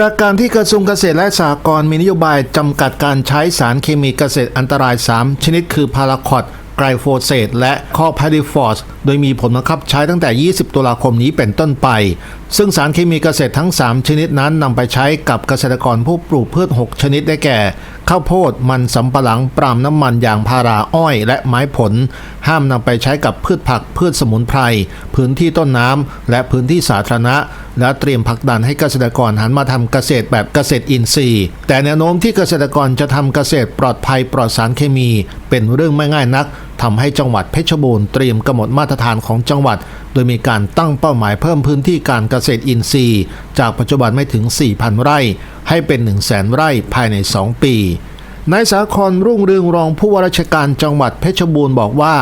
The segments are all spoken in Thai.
จากการที่กระทรวงเกษตรและสหกรณ์มีนโยบายจำกัดการใช้สารเคมีเกษตรอันตราย 3 ชนิดคือพาราคอตไกลโฟเซตและคอพาริฟอสโดยมีผลบังคับใช้ตั้งแต่ 20 ตุลาคมนี้เป็นต้นไป ซึ่งสารเคมีเกษตรทั้ง 3 ชนิดนั้นนำไปใช้กับเกษตรกรผู้ปลูกพืช 6 ชนิดได้แก่ ข้าวโพด มันสำปะหลัง ปาล์มน้ำมันยางพาราอ้อย และไม้ผล ห้ามนำไปใช้กับพืชผักพืชสมุนไพร พื้นที่ต้นน้ำและพื้นที่สาธารณะ และเตรียมผลักดันให้เกษตรกรหันมาทำเกษตรแบบเกษตรอินทรีย์ แต่แนวโน้มที่เกษตรกรจะทำเกษตรปลอดภัยปลอดสารเคมี เป็นเรื่องไม่ง่ายนักทำให้จังหวัดเพชรบูรณ์เตรียมกำหนดมาตรฐานของจังหวัด โดยมีการตั้งเป้าหมายเพิ่มพื้นที่การเกษตรอินทรีย์ จากปัจจุบันไม่ถึง 4,000 ไร่ ให้เป็น 1 0 0 0 0แสนไร่ภายใน 2 ปี นายสาครรุ่งเรืองรองผู้ว่าราชการจังหวัดเพชรบูรณ์บอกว่า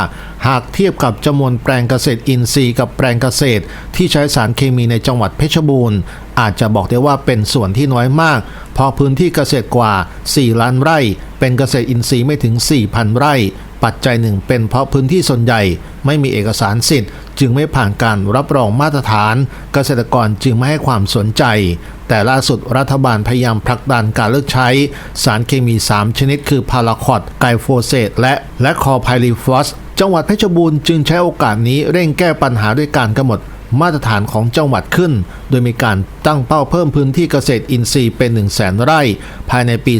หากเทียบกับจำนวนแปลงเกษตรอินทรีย์กับแปลงเกษตร ที่ใช้สารเคมีในจังหวัดเพชรบูรณ์ อาจจะบอกได้ว่าเป็นส่วนที่น้อยมาก เพราะพื้นที่เกษตรกว่า 4 ล้านไร่ เป็นเกษตรอินทรีย์ไม่ถึง 4,000 ไร่ ปัจจัยหนึ่งเป็นเพราะพื้นที่ส่วนใหญ่ ไม่มีเอกสารสิทธิ์ จึงไม่ผ่านการรับรองมาตรฐาน เกษตรกรจึงไม่ให้ความสนใจ แต่ล่าสุดรัฐบาลพยายามผลักดันการเลิกใช้ สารเคมี 3 ชนิดคือพาราคอตไกโฟเซตและและคอไพลีฟอสจังหวัดเพชรบูรณ์จึงใช้โอกาสนี้เร่งแก้ปัญหาด้วยการกำหนด มาตรฐานของจังหวัดขึ้น โดยมีการตั้งเป้าเพิ่มพื้นที่เกษตรอินทรีย์เป็น 1 0 0 0 0แสนไร่ ภายในปี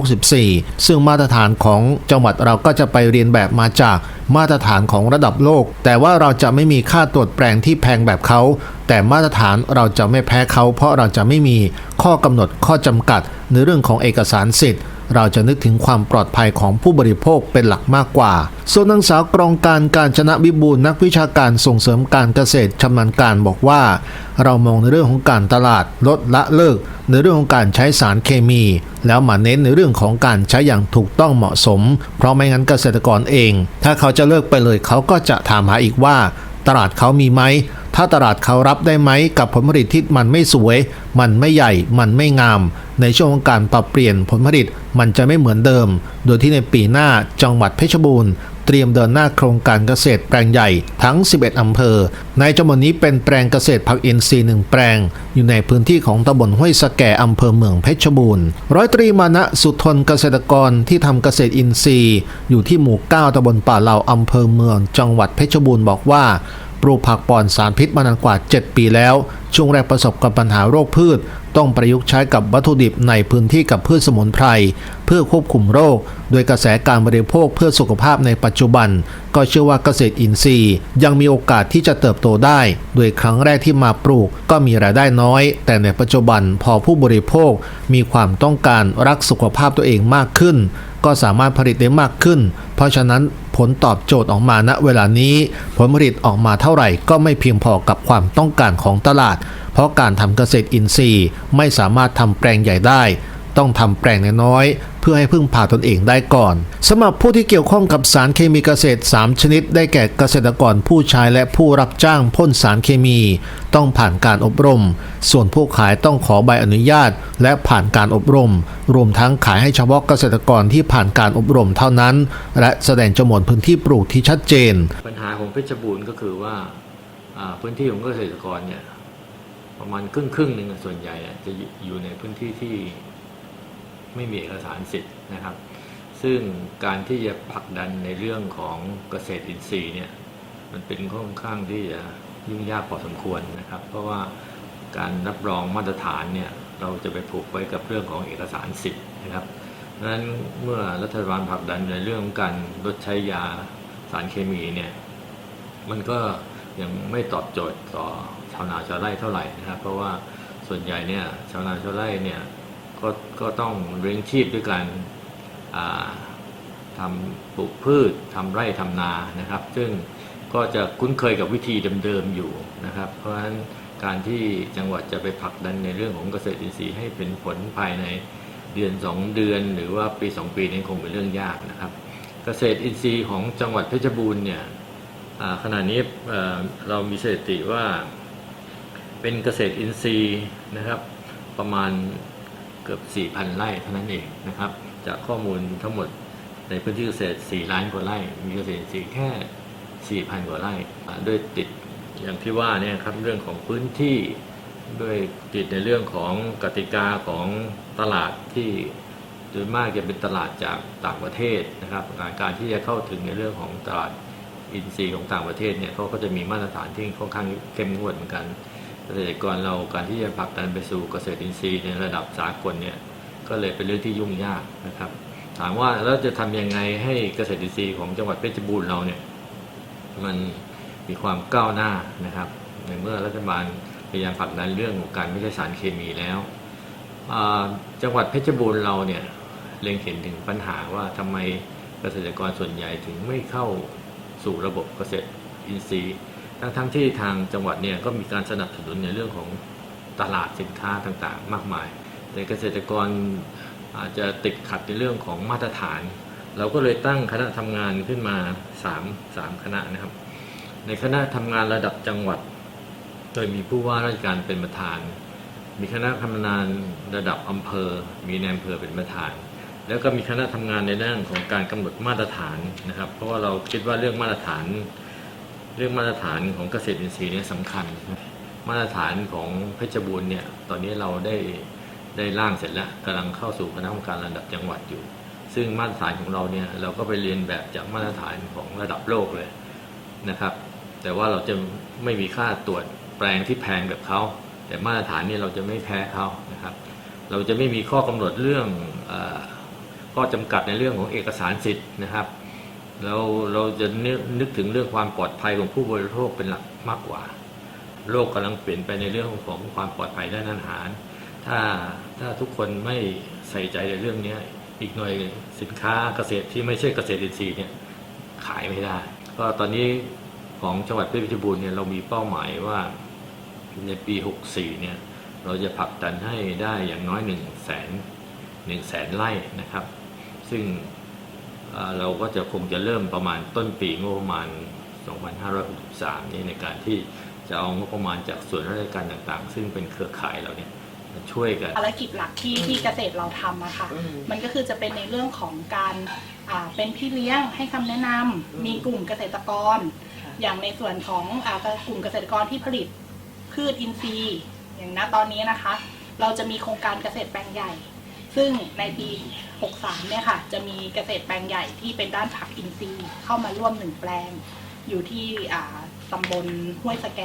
2564 ซึ่งมาตรฐานของจังหวัดเราก็จะไปเรียนแบบมาจากมาตรฐานของระดับโลก แต่ว่าเราจะไม่มีค่าตรวจแปลงที่แพงแบบเขา แต่มาตรฐานเราจะไม่แพ้เขา เพราะเราจะไม่มีข้อกำหนดข้อจำกัดในเรื่องของเอกสารสิทธิ์ เราจะนึกถึงความปลอดภัยของผู้บริโภคเป็นหลักมากกว่า ส่วนนางสาวกรองการการชนะวิบูลนักวิชาการส่งเสริมการเกษตรชำนาญการบอกว่า เรามองในเรื่องของการตลาดลดละเลิก ในเรื่องของการใช้สารเคมี แล้วมาเน้นในเรื่องของการใช้อย่างถูกต้องเหมาะสม เพราะไม่งั้นเกษตรกรเอง ถ้าเขาจะเลิกไปเลยเขาก็จะถามหาอีกว่า ตลาดเขามีไหม ถ้าตลาดเขารับได้ไหมกับผลผลิตที่มันไม่สวย มันไม่ใหญ่ มันไม่งาม ในช่วงของการปรับเปลี่ยนผลผลิตมันจะไม่เหมือนเดิม โดยที่ในปีหน้าจังหวัดเพชรบูรณ์เตรียมเดินหน้าโครงการเกษตรแปลงใหญ่ทั้ง 11 อำเภอ ในจำนวนนี้เป็นแปลงเกษตรผักอินทรีย์หนึ่งแปลง อยู่ในพื้นที่ของตำบลห้วยสะแกอำเภอเมืองเพชรบูรณ์ ร้อยตรีมานะสุทนเกษตรกรที่ทำเกษตรอินทรีย์ อยู่ที่หมู่ 9ตำบลป่าเหล่าอำเภอเมือง จังหวัดเพชรบูรณ์บอกว่า ปลูกผักปลอดสารพิษมานานกว่า 7 ปีแล้ว ช่วงแรกประสบกับปัญหาโรคพืช ต้องประยุกต์ใช้กับวัตถุดิบในพื้นที่กับพืชสมุนไพร เพื่อควบคุมโรค โดยกระแสการบริโภคเพื่อสุขภาพในปัจจุบัน ก็เชื่อว่าเกษตรอินทรีย์ ยังมีโอกาสที่จะเติบโตได้ โดยครั้งแรกที่มาปลูกก็มีรายได้น้อย แต่ในปัจจุบันพอผู้บริโภคมีความต้องการรักสุขภาพตัวเองมากขึ้น ก็สามารถผลิตได้มากขึ้น เพราะฉะนั้น ลตอบโจทย์ออกมาณเวลานี้ ผลผลิตออกมาเท่าไหร่ก็ไม่เพียงพอกับความต้องการของตลาด เพราะการทำเกษตรอินทรีย์ไม่สามารถทำแปลงใหญ่ได้ ต้องทำแปลงน้อย เพื่อให้พึ่งพาตนเองได้ก่อนสำหรับผู้ที่เกี่ยวข้องกับสารเคมีเกษตร 3 ชนิด ได้แก่เกษตรกรผู้ใช้และผู้รับจ้างพ่นสารเคมี ต้องผ่านการอบรม ส่วนผู้ขายต้องขอใบอนุญาต และผ่านการอบรม รวมทั้งขายให้เฉพาะเกษตรกรที่ผ่านการอบรมเท่านั้น และแสดงจำนวนพื้นที่ปลูกที่ชัดเจน ปัญหาของเพชรบูรณ์ก็คือว่าพื้นที่ของเกษตรกรเนี่ยประมาณครึ่งครึ่งหนึ่งส่วนใหญ่จะอยู่ในพื้นที่ที่ ไม่มีเอกสารสิทธิ์นะครับ ซึ่งการที่จะผลักดันในเรื่องของเกษตรอินทรีย์เนี่ยมันเป็นค่อนข้างที่จะยุ่งยากพอสมควรนะครับ เพราะว่าการรับรองมาตรฐานเนี่ยเราจะไปผูกไว้กับเรื่องของเอกสารสิทธิ์นะครับดังนั้นเมื่อรัฐบาลผลักดันในเรื่องของการลดใช้ยาสารเคมีเนี่ยมันก็ยังไม่ตอบโจทย์ต่อชาวนาชาวไร่เท่าไหร่นะครับ เพราะว่าส่วนใหญ่เนี่ยชาวนาชาวไร่เนี่ย ก็ก็ต้องเลี้ยงชีพด้วยการทำปลูกพืชทำไร่ทำนานะครับ ซึ่งก็จะคุ้นเคยกับวิธีเดิมๆอยู่นะครับ เพราะฉะนั้นการที่จังหวัดจะไปผลักดันในเรื่องของเกษตรอินทรีย์ให้เป็นผลภายในเดือน 2 เดือน หรือว่าปี 2 ปีนี้คงเป็นเรื่องยากนะครับ เกษตรอินทรีย์ของจังหวัดเพชรบูรณ์เนี่ยขณะนี้เอ่อเรามีสถิติว่าเป็นเกษตรอินทรีย์นะครับประมาณ เกือบ 4,000 ไร่เท่านั้นเองนะครับ จากข้อมูลทั้งหมดในพื้นที่เกษตร 4 ล้านกว่าไร่ มีเกษตรอินทรีย์แค่ 4,000 กว่าไร่ด้วยติดอย่างที่ว่าเนี่ยครับเรื่องของพื้นที่ด้วยติดในเรื่องของกติกาของตลาดที่โดยมากจะเป็นตลาดจากต่างประเทศนะครับาการที่จะเข้าถึงในเรื่องของตลาดอินทรีย์ของต่างประเทศเนี่ยเขาก็จะมีมาตรฐานที่ค่อนข้างเข้มงวดเหมือนกัน เกษตรกรเราการที่จะผลักดันไปสู่เกษตรอินทรีย์ในระดับสากลเนี่ยก็เลยเป็นเรื่องที่ยุ่งยากนะครับ ถามว่าแล้วจะทำยังไงให้เกษตรอินทรีย์ของจังหวัดเพชรบูรณ์เราเนี่ยมันมีความก้าวหน้านะครับ ในเมื่อรัฐบาลพยายามผลักดันเรื่องของการไม่ใช้สารเคมีแล้ว จังหวัดเพชรบูรณ์เราเนี่ยเล็งเห็นถึงปัญหาว่าทำไมเกษตรกรส่วนใหญ่ถึงไม่เข้าสู่ระบบเกษตรอินทรีย์ ทั้งทั้งที่ทางจังหวัดเนี่ยก็มีการสนับสนุนในเรื่องของตลาดสินค้าต่างๆ มากมาย แต่เกษตรกรอาจจะติดขัดในเรื่องของมาตรฐาน เราก็เลยตั้งคณะทำงานขึ้นมา3 3คณะนะครับ ในคณะทำงานระดับจังหวัด โดยมีผู้ว่าราชการเป็นประธาน มีคณะทำงานระดับอำเภอ มีนายอำเภอเป็นประธาน แล้วก็มีคณะทำงานในเรื่องของการกำหนดมาตรฐานนะครับ เพราะว่าเราคิดว่าเรื่องมาตรฐาน เรื่องมาตรฐานของเกษตรอินทรีย์เนี่ยสำคัญ มาตรฐานของเพชรบูรณ์เนี่ยตอนนี้เราได้ได้ร่างเสร็จแล้วกำลังเข้าสู่คณะกรรมการระดับจังหวัดอยู่ ซึ่งมาตรฐานของเราเนี่ยเราก็ไปเรียนแบบจากมาตรฐานของระดับโลกเลยนะครับ แต่ว่าเราจะไม่มีค่าตรวจแปลงที่แพงแบบเขาแต่มาตรฐานเนี่ยเราจะไม่แพ้เขานะครับ เราจะไม่มีข้อกำหนดเรื่องอข้อจำกัดในเรื่องของเอกสารสิทธิ์นะครับ เราเราจะนึกนึกถึงเรื่องความปลอดภัยของผู้บริโภคเป็นหลักมากกว่า โลกกำลังเปลี่ยนไปในเรื่องของความปลอดภัยด้านอาหาร ถ้าถ้าทุกคนไม่ใส่ใจในเรื่องนี้อีกหน่อยสินค้าเกษตรที่ไม่ใช่เกษตรอินทรีย์เนี่ยขายไม่ได้ ก็ตอนนี้ของจังหวัดเพชรบูรณ์เนี่ยเรามีเป้าหมายว่าในปี 64 เนี่ยเราจะผลักดันให้ได้อย่างน้อย1 0 0 0 0แสนหนึ่งแสนไร่นะครับ ซึ่ง เอ่อเราก็จะคงจะเริ่มประมาณต้นปีงบประมาณ 2563 นี้ในการที่จะเอางบประมาณจากส่วนราชการต่างๆ ซึ่งเป็นเครือข่ายเราเนี่ยมาช่วยกันภารกิจหลักที่ที่เกษตรเราทำอะค่ะอืมมันก็คือจะเป็นในเรื่องของการอ่าเป็นพี่เลี้ยงให้คำแนะนำมีกลุ่มเกษตรกรค่ะอย่างในส่วนของอากลุ่มเกษตรกรที่ผลิตพืชอินทรีย์ อย่างณตอนนี้นะคะ เราจะมีโครงการเกษตรแปลงใหญ่ ซึ่งในปี 63 เนี่ยค่ะ จะมีเกษตรแปลงใหญ่ที่เป็นด้านผักอินทรีย์เข้ามาร่วมหนึ่งแปลง อยู่ที่อ่าตำบลห้วยสแก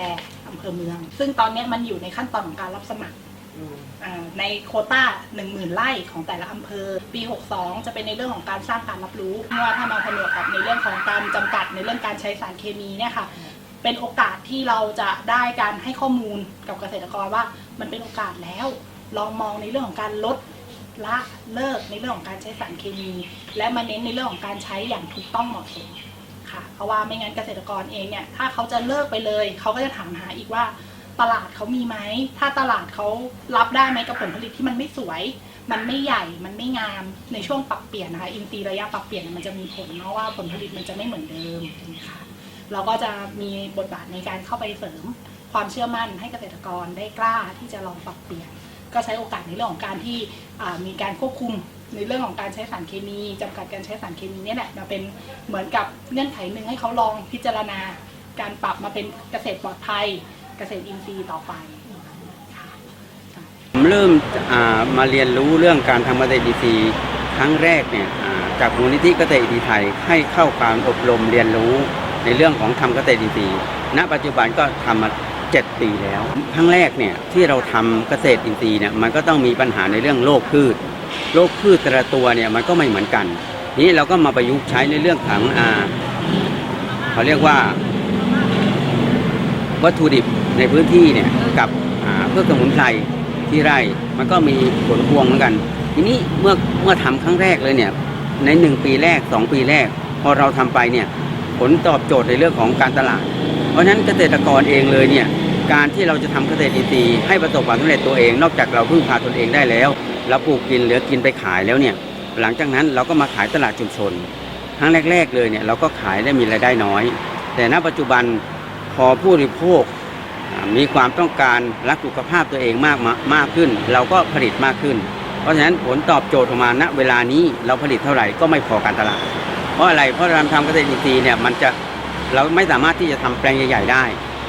อำเภอเมือง ซึ่งตอนเนี้ยมันอยู่ในขั้นตอนของการรับสมัครอืมอ่าในโควต้า 10,000ไร่ของแต่ละอำเภอ ปี 62 จะเป็นในเรื่องของการสร้างการรับรู้ว่าถ้ามาผนวกกับในเรื่องของการจำกัดในเรื่องการใช้สารเคมีเนี่ยค่ะเป็นโอกาสที่เราจะได้การให้ข้อมูลกับเกษตรกรว่า มันเป็นโอกาสแล้ว ลองมองในเรื่องของการลด ละเลิกในเรื่องของการใช้สารเคมี และมาเน้นในเรื่องของการใช้อย่างถูกต้องเหมาะสมค่ะ เพราะว่าไม่งั้นเกษตรกรเองเนี่ยถ้าเขาจะเลิกไปเลย เขาก็จะถามหาอีกว่าตลาดเขามีไหม ถ้าตลาดเขารับได้ไหมกับผลผลิตที่มันไม่สวย มันไม่ใหญ่ มันไม่งาม ในช่วงปรับเปลี่ยนนะคะ อินทรีย์ระยะปรับเปลี่ยนมันจะมีผลเนาะว่าผลผลิตมันจะไม่เหมือนเดิมนะคะเราก็จะมีบทบาทในการเข้าไปเสริมความเชื่อมั่นให้เกษตรกรได้กล้าที่จะลองปรับเปลี่ยน ก็ใช้โอกาสในเรื่องของการที่มีการควบคุมในเรื่องของการใช้สารเคมีจำกัดการใช้สารเคมีเนี่ยแหละมาเป็นเหมือนกับเงื่อนไขหนึ่งให้เขาลองพิจารณา การปรับมาเป็นเกษตรปลอดภัย เกษตรอินทรีย์ต่อไปผมเริ่มมาเรียนรู้เรื่องการทำเกษตรอินทรีย์ครั้งแรกเนี่ยจากมูลนิธิเกษตรอินทรีย์ไทยให้เข้าการอบรมเรียนรู้ในเรื่องของทำเกษตรอินทรีย์ณปัจจุบันก็ทำมา 7 ปีแล้ว ครั้งแรกเนี่ยที่เราทำเกษตรอินทรีย์เนี่ยมันก็ต้องมีปัญหาในเรื่องโรคพืชโรคพืชแต่ละตัวเนี่ยมันก็ไม่เหมือนกัน นี้เราก็มาประยุกต์ใช้ในเรื่องของอ่าเขาเรียกว่า วัตถุดิบในพื้นที่เนี่ยกับอ่าพืชสมุนไพรที่ไร่มันก็มีผลพวงเหมือนกัน ทีนี้เมื่อเมื่อทำครั้งแรกเลยเนี่ยในหนึ่งปีแรกสองปีแรก พอเราทำไปเนี่ยผลตอบโจทย์ในเรื่องของการตลาด เพราะฉะนั้นเกษตรกรเองเลยเนี่ยการที่เราจะทำเกษตรอินทรีย์ให้ประสบความสำเร็จตัวเอง นอกจากเราพึ่งพาตนเองได้แล้ว เราปลูกกินเหลือกินไปขายแล้วเนี่ยหลังจากนั้นเราก็มาขายตลาดชุมชนครั้งแรก ๆ เลยเนี่ยเราก็ขายได้มีรายได้น้อย แต่ณปัจจุบันพอผู้บริโภคมีความต้องการรักสุขภาพตัวเองมากมากขึ้น เราก็ผลิตมากขึ้น เพราะฉะนั้นผลตอบโจทย์ออกมาณเวลานี้เราผลิตเท่าไหร่ก็ไม่พอการตลาด เพราะอะไรเพราะเรทำเกษตรอินทรีย์เนี่ยมันจะ เราไม่สามารถที่จะทำแปลงใหญ่ ๆ ได้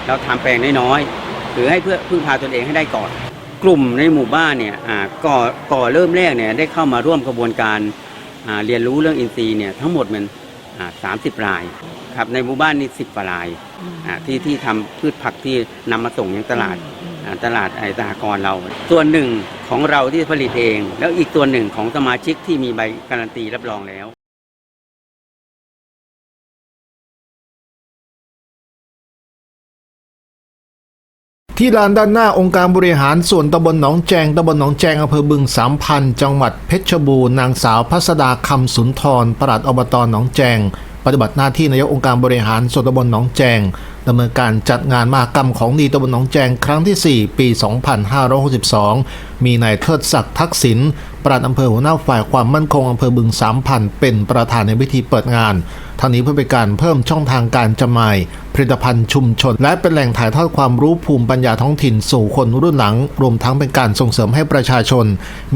เราทำแปลงน้อยๆหรือให้เพื่อพึ่งพาตนเองให้ได้ก่อน กลุ่มในหมู่บ้านเนี่ยอ่าก่อก่อเริ่มแรกเนี่ยได้เข้ามาร่วมกระบวนการเรียนรู้เรื่องอินทรีย์เนี่ยทั้งหมดมันสามสิบรายครับในหมู่บ้านนี่สิบกว่ารายที่ที่ทำพืชผักที่นำมาส่งยังตลาดตลาดไอสหกรณ์เรา ส่วนหนึ่งของเราที่ผลิตเอง แล้วอีกตัวหนึ่งของสมาชิกที่มีใบการันตีรับรองแล้ว ที่ลานด้านหน้าองค์การบริหารส่วนตำบลหนองแจงตำบลหนองแจงอำเภอบึงสามพันจังหวัดเพชรบูรณ์นางสาวพัสดาคำสุนทรปลัดอบตหนองแจง ปฏิบัติหน้าที่นายกองค์การบริหารส่วนตำบลหนองแจง ดำเนินการจัดงานมากรรมของดีตำบลหนองแจงครั้งที่ 4 ปี 2562 มีนายเทิดศักดิ์ทักษิณปลัดอำเภอหัวหน้าฝ่ายความมั่นคงอำเภอบึงสามพันเป็นประธานในพิธีเปิดงานทั้งนี้เพื่อเป็นการเพิ่มช่องทางการจำหน่ายผลิตภัณฑ์ชุมชน และเป็นแหล่งถ่ายทอดความรู้ภูมิปัญญาท้องถิ่นสู่คนรุ่นหลัง รวมทั้งเป็นการส่งเสริมให้ประชาชน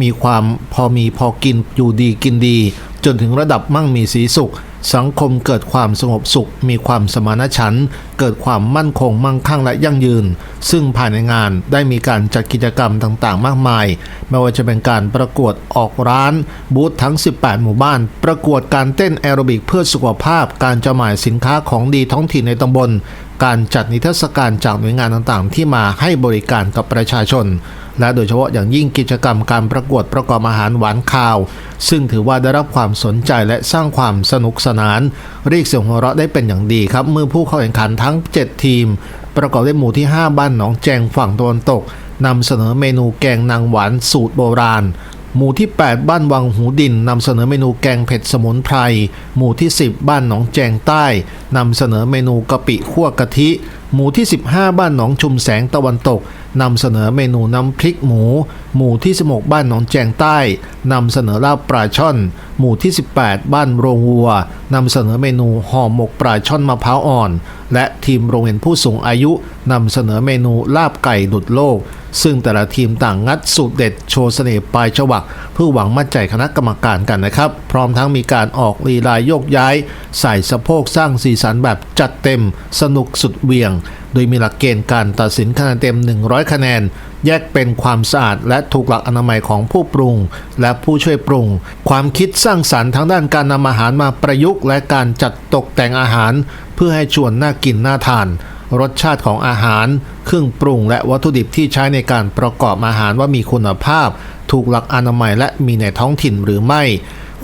มีความพอมีพอกินอยู่ดีกินดี จนถึงระดับมั่งมีสีสุข สังคมเกิดความสงบสุข มีความสมานฉันท์เกิดความมั่นคงมั่งคั่งและยั่งยืน ซึ่งภายในงานได้มีการจัดกิจกรรมต่างๆ มากมาย ไม่ว่าจะเป็นการประกวดออกร้าน บูธทั้ง 18 หมู่บ้าน ประกวดการเต้นแอโรบิกเพื่อสุขภาพ การจำหน่ายสินค้าของดีท้องถิ่นในตำบล การจัดนิทรรศการจากหน่วยงานต่างๆ ที่มาให้บริการกับประชาชน และโดยเฉพาะอย่างยิ่งกิจกรรมการประกวดประกอบอาหารหวานคาว ซึ่งถือว่าได้รับความสนใจและสร้างความสนุกสนาน เรียกเสียงหัวเราะได้เป็นอย่างดีครับ เมื่อผู้เข้าแข่งขันทั้ง 7 ทีม ประกอบด้วยหมู่ที่ 5 บ้านหนองแจงฝั่งตะวันตกนำเสนอเมนูแกงนางหวานสูตรโบราณหมู่ที่ 8 บ้านวังหูดินนำเสนอเมนูแกงเผ็ดสมุนไพร หมู่ที่ 10 บ้านหนองแจงใต้นำเสนอเมนูกะปิขั่วกะทิ หมู่ที่ 15 บ้านหนองชุมแสงตะวันตกนำเสนอเมนูน้ำพริกหมู หมู่ที่ 16 บ้านหนองแจงใต้นำเสนอลาบปลาช่อน หมู่ที่ 18 บ้านโรงวัวนำเสนอเมนูห่อหมกปลาช่อนมะพร้าวอ่อน และทีมโรงเรียนผู้สูงอายุนำเสนอเมนูลาบไก่ดุดโลก ซึ่งแต่ละทีมต่างงัดสูตรเด็ดโชว์เสน่ห์ปลายฉวักเพื่อหวังมั่นใจคณะกรรมการกันนะครับ พร้อมทั้งมีการออกลีลายโยกย้าย ใส่สะโพกสร้างสีสันแบบจัดเต็ม สนุกสุดเวียง โดยมีหลักเกณฑ์การตัดสินคะแนนเต็ม 100 คะแนน แยกเป็นความสะอาดและถูกหลักอนามัยของผู้ปรุง และผู้ช่วยปรุง ความคิดสร้างสรรค์ทางด้านการนำอาหารมาประยุกต์และการจัดตกแต่งอาหาร เพื่อให้ชวนน่ากินน่าทาน รสชาติของอาหาร เครื่องปรุง และวัตถุดิบที่ใช้ในการประกอบอาหารว่ามีคุณภาพ ถูกหลักอนามัยและมีในท้องถิ่นหรือไม่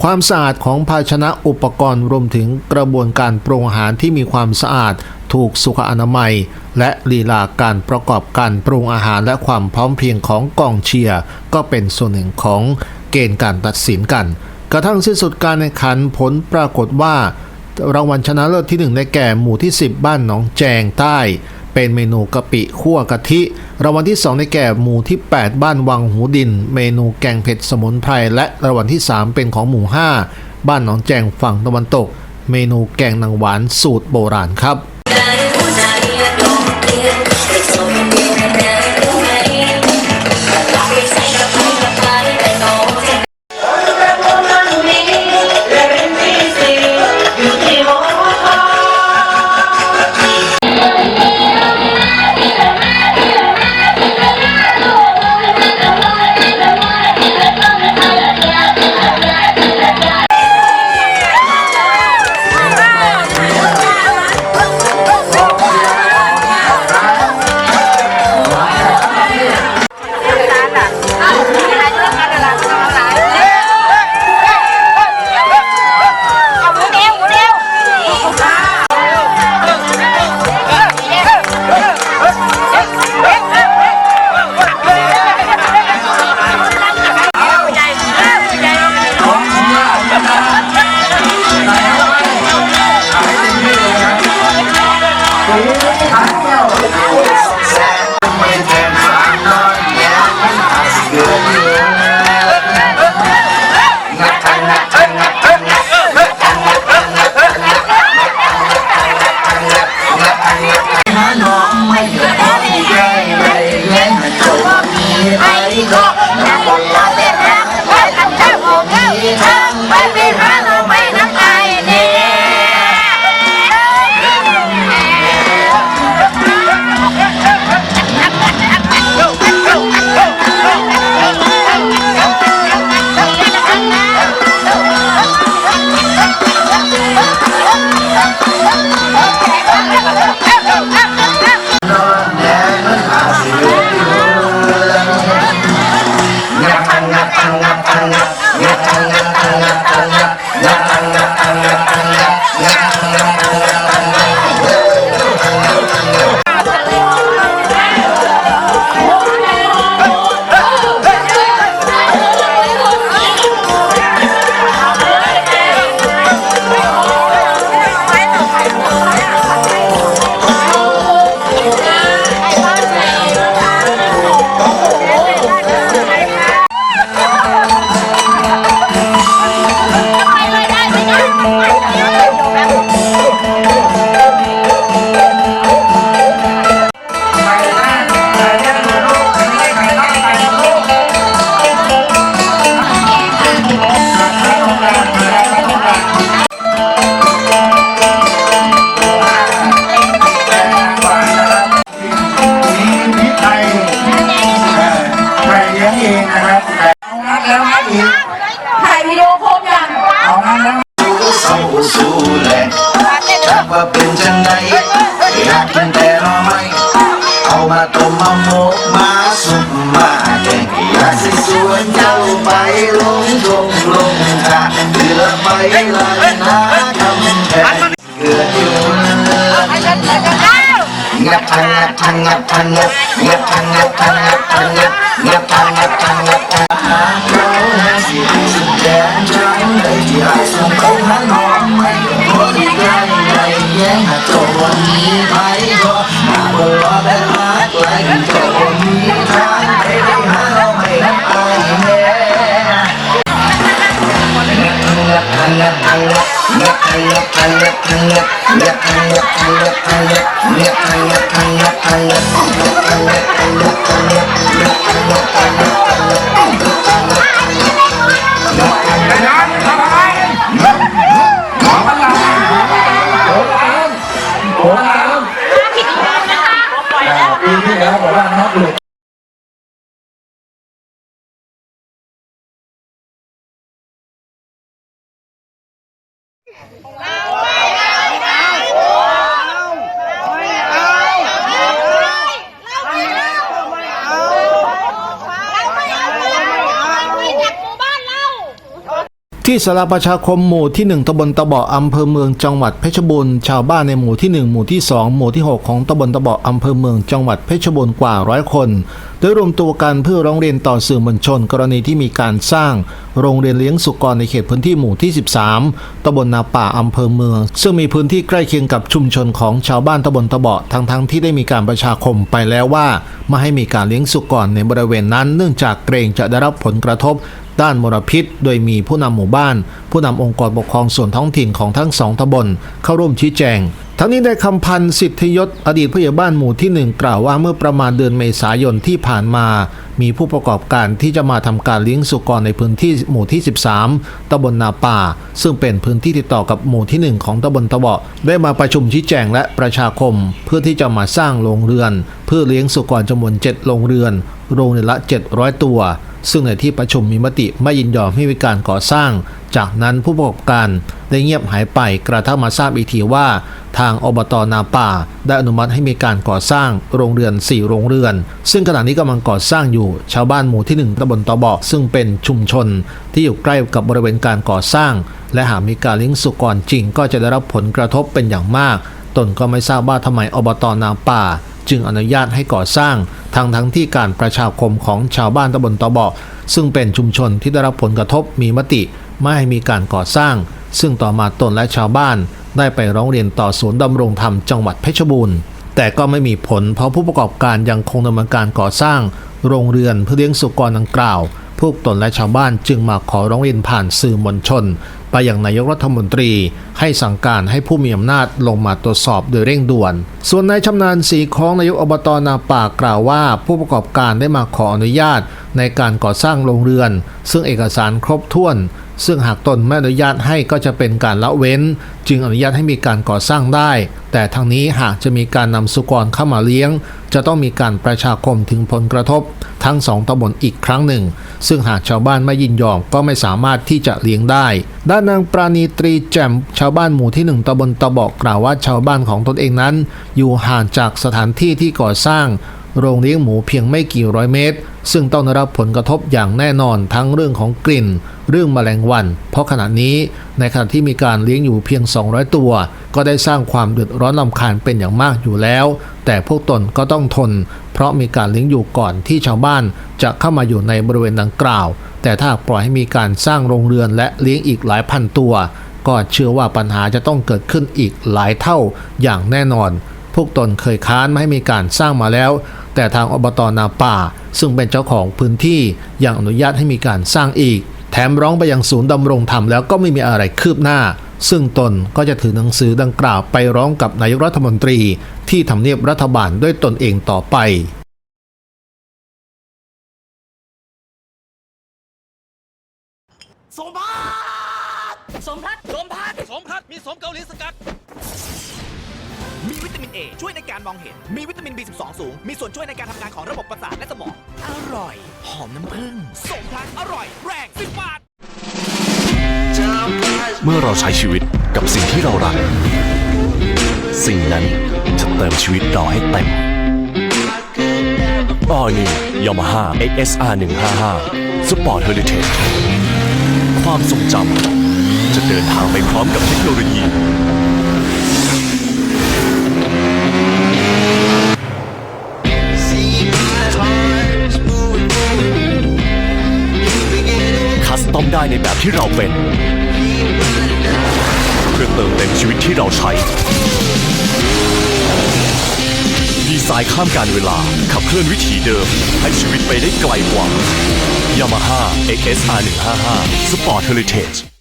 ความสะอาดของภาชนะอุปกรณ์รวมถึงกระบวนการปรุงอาหารที่มีความสะอาด ถูกสุขอนามัย และลีลาการประกอบการปรุงอาหารและความพร้อมเพรียงของกองเชียร์ก็เป็นส่วนหนึ่งของเกณฑ์การตัดสินกัน กระทั่งสิ้นสุดการแข่งขันผลปรากฏว่ารางวัลชนะเลิศที่ 1 ได้แก่หมู่ที่ 10 บ้านหนองแจงใต้ เป็นเมนูกะปิขั่วกะทิ รางวัลที่ 2 ได้แก่หมู่ที่ 8 บ้านวังหูดิน เมนูแกงเผ็ดสมุนไพรและรางวัลที่ 3 เป็นของหมู่ 5 บ้านหนองแจงฝั่งตะวันตก เมนูแกงนางหวานสูตรโบราณครับ งงับพังงับงับพังงับพังงับพังงับงับงับพังงับพังหาเราแห่สิสุดแดนจังได้ที่ไอ้ส่งเขาหาน้องไม่โอ้ยใกล้ใกล้แย่งหาโจรมีไผก็มาบนล้อและหาไกลโจรมีทางไปได้หาเราไม่ไปแน่งับพังงับพังงับ งั เรา ที่สาราประชาคมหมู่ที่ 1ตำบลตะเบาะอำเภอเมืองจังหวัดเพชรบูรณ์ชาวบ้านในหมู่ที่ 1 หมู่ที่ 2 หมู่ที่ 6 ของตำบลตะเบาะอำเภอเมืองจังหวัดเพชรบูรณ์กว่าร้อยคนได้รวมตัวกันเพื่อร้องเรียนต่อสื่อมวลชน กรณีที่มีการสร้าง โรงเรียนเลี้ยงสุกรในเขตพื้นที่หมู่ที่ 13ตำบลนาป่าอำเภอเมือง ซึ่งมีพื้นที่ใกล้เคียงกับชุมชนของชาวบ้านตำบลตะเบาะทั้งๆที่ได้มีการประชาคมไปแล้วว่าไม่ให้มีการเลี้ยงสุกรในบริเวณนั้น เนื่องจากเกรงจะได้รับผลกระทบ ด้านมลพิษ โดยมีผู้นำหมู่บ้าน ผู้นำองค์กรปกครองส่วนท้องถิ่นของทั้งสองตำบลเข้าร่วมชี้แจง ทั้งนี้ได้คำพันธ์สิทธิยศอดีตผู้ใหญ่บ้านหมู่ที่หนึ่งกล่าวว่าเมื่อประมาณเดือนเมษายนที่ผ่านมา มีผู้ประกอบการที่จะมาทำการเลี้ยงสุกรในพื้นที่หมู่ที่ 13ตำบลนาป่า ซึ่งเป็นพื้นที่ติดต่อกับหมู่ที่หนึ่งของตำบลตะเบาะได้มาประชุมชี้แจงและประชาคม เพื่อที่จะมาสร้างโรงเรือน เพื่อเลี้ยงสุกรจำนวน7โรงเรือน โรงเรือนละ 700 ตัว ซึ่งในที่ประชุมมีมติไม่ยินยอมให้มีการก่อสร้าง จากนั้นผู้ประกอบการได้เงียบหายไปกระทั่งมาทราบอีกทีว่า ทางอบตนาป่า ได้อนุมัติให้มีการก่อสร้างโรงเรือน 4 โรงเรือน ซึ่งขณะนี้กำลังก่อสร้างอยู่ชาวบ้านหมู่ที่ 1ตำบลตะบอกซึ่งเป็นชุมชน ที่อยู่ใกล้กับบริเวณการก่อสร้าง และหากมีการเลี้ยงสุกรจริง ก็จะได้รับผลกระทบเป็นอย่างมาก ตนก็ไม่ทราบว่าทำไมอบตนาป่า จึงอนุญาตให้ก่อสร้างทั้งทั้งที่การประชาคมของชาวบ้านตำบลตะบาะซึ่งเป็นชุมชนที่ได้รับผลกระทบมีมติไม่ให้มีการก่อสร้าง ซึ่งต่อมาตนและชาวบ้านได้ไปร้องเรียนต่อศูนย์ดำรงธรรมจังหวัดเพชรบูรณ์ แต่ก็ไม่มีผลเพราะผู้ประกอบการยังคงดำเนินการก่อสร้าง โรงเรือนเพื่อเลี้ยงสุกรดังกล่าว พวกตนและชาวบ้านจึงมาขอร้องเรียนผ่านสื่อมวลชน ไปยังนายกรัฐมนตรี ให้สั่งการให้ผู้มีอำนาจลงมาตรวจสอบโดยเร่งด่วน ส่วนนายชำนาญสีของนายกอบตนาป่ากล่าวว่า ผู้ประกอบการได้มาขออนุญาตในการก่อสร้างโรงเรือน ซึ่งเอกสารครบถ้วน ซึ่งหากตนไม่อนุญาตให้ก็จะเป็นการละเว้น จึงอนุญาตให้มีการก่อสร้างได้ แต่ทางนี้หากจะมีการนำสุกรเข้ามาเลี้ยง จะต้องมีการประชาคมถึงผลกระทบ ทั้งสองตำบลอีกครั้งหนึ่ง ซึ่งหากชาวบ้านไม่ยินยอมก็ไม่สามารถที่จะเลี้ยงได้ ด้านนางปราณีตรีแจ่มชาวบ้านหมู่ที่หนึ่งตำบลตะบอกกล่าวว่าชาวบ้านของตนเองนั้น อยู่ห่างจากสถานที่ที่ก่อสร้าง โรงเลี้ยงหมูเพียงไม่กี่ร้อยเมตร ซึ่งต้องได้รับผลกระทบอย่างแน่นอนทั้งเรื่องของกลิ่น เรื่องแมลงวัน เพราะขณะนี้ในขณะที่มีการเลี้ยงอยู่เพียง 200 ตัว ก็ได้สร้างความเดือดร้อนลำคาญเป็นอย่างมากอยู่แล้ว แต่พวกตนก็ต้องทน เพราะมีการเลี้ยงอยู่ก่อนที่ชาวบ้านจะเข้ามาอยู่ในบริเวณดังกล่าว แต่ถ้าปล่อยให้มีการสร้างโรงเรือนและเลี้ยงอีกหลายพันตัว ก็เชื่อว่าปัญหาจะต้องเกิดขึ้นอีกหลายเท่าอย่างแน่นอน พวกตนเคยค้านไม่ให้มีการสร้างมาแล้ว แต่ทางอบตนาป่า ซึ่งเป็นเจ้าของพื้นที่ยังอนุญาตให้มีการสร้างอีก แถมร้องไปยังศูนย์ดำรงธรรมแล้วก็ไม่มีอะไรคืบหน้า ซึ่งตนก็จะถือหนังสือดังกล่าวไปร้องกับนายกรัฐมนตรี ที่ทำเนียบรัฐบาลด้วยตนเองต่อไป A ช่วยในการมองเห็น มีวิตามิน B12 สูง มีส่วนช่วยในการทำงานของระบบประสาทและสมอง อร่อย หอมน้ำผึ้งสมพัฒอร่อย แรงสิบบาท เมื่อเราใช้ชีวิตกับสิ่งที่เรารัก สิ่งนั้นจะเติมชีวิตเราให้เต็ม All New Yamaha XSR 155 Sport Heritage ความทรงจำจะเดินทางไปพร้อมกับเทคโนโลยี ตอมได้ในแบบที่เราเป็น เพื่อเติมเต็มชีวิตที่เราใช้ ดีไซน์ข้ามการเวลาขับเคลื่อนวิถีเดิม ให้ชีวิตไปได้ไกลกว่า Yamaha XSR 155 Sport Heritage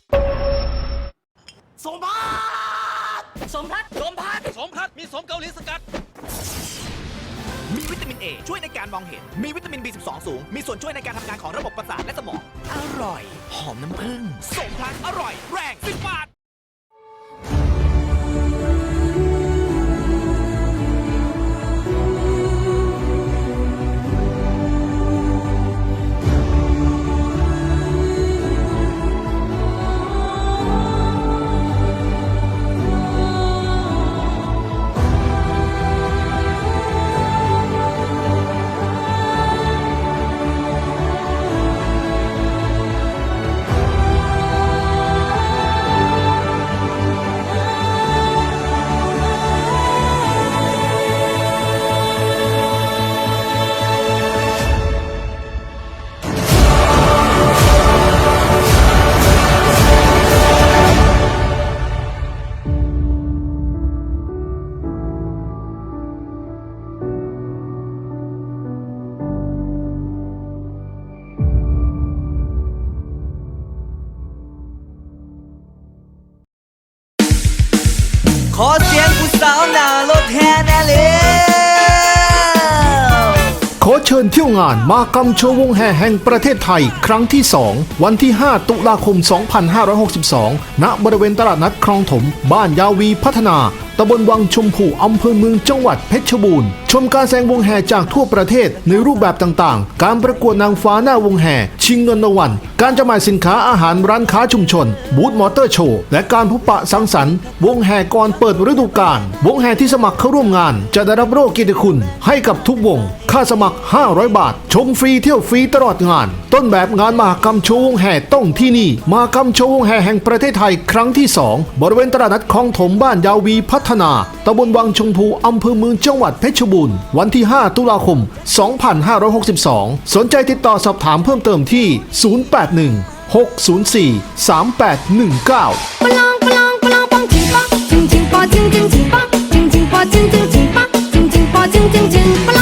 ช่วยในการมองเห็น มีวิตามิน B12 สูง มีส่วนช่วยในการทำงานของระบบประสาทและสมอง อร่อย หอมน้ำผึ้งสมพลังอร่อย แรงสิบบาท ชิญเที่ยวงานมากรรมโชว์วงแห่แห่งประเทศไทย ครั้งที่ 2 วันที่ 5 ตุลาคม 2562 ณ บริเวณตลาดนัดคลองถม บ้านยาวีพัฒนาตำบลวังชมพูอำเภอเมืองจังหวัดเพชรบูรณ์ ชมการแสดงวงแห่จากทั่วประเทศในรูปแบบต่างๆ การประกวดนางฟ้าหน้าวงแห่ ชิงเงินรางวัล การจำหน่ายสินค้าอาหารร้านค้าชุมชน บูธมอเตอร์โชว์ และการพบปะสังสรรค์ วงแห่ก่อนเปิดฤดูกาล วงแห่ที่สมัครเข้าร่วมงาน จะได้รับโรคเกียรติคุณ ให้กับทุกวง ค่าสมัคร 500 บาท ชมฟรีเที่ยวฟรีตลอดงาน ต้นแบบงานมหกรรมโชว์วงแห่ต้องที่นี่ มหกรรมโชว์วงแห่แห่งประเทศไทยครั้งที่ 2 บริเวณตลาดนัดคลองถมบ้านยาวีพัฒนาตำบลวังชมพูอำเภอเมืองจังหวัดเพชรบูรณ์วันที่ 5 ตุลาคม 2562 สนใจติดต่อสอบถามเพิ่มเติมที่ 081 604 3819ปลองปลองปลองปองจิงปอจิงจิงจิงปอจิงจิงจิงปอจิงจิงปอจิงจิงจิงปองจิงปอจิงจิงจิง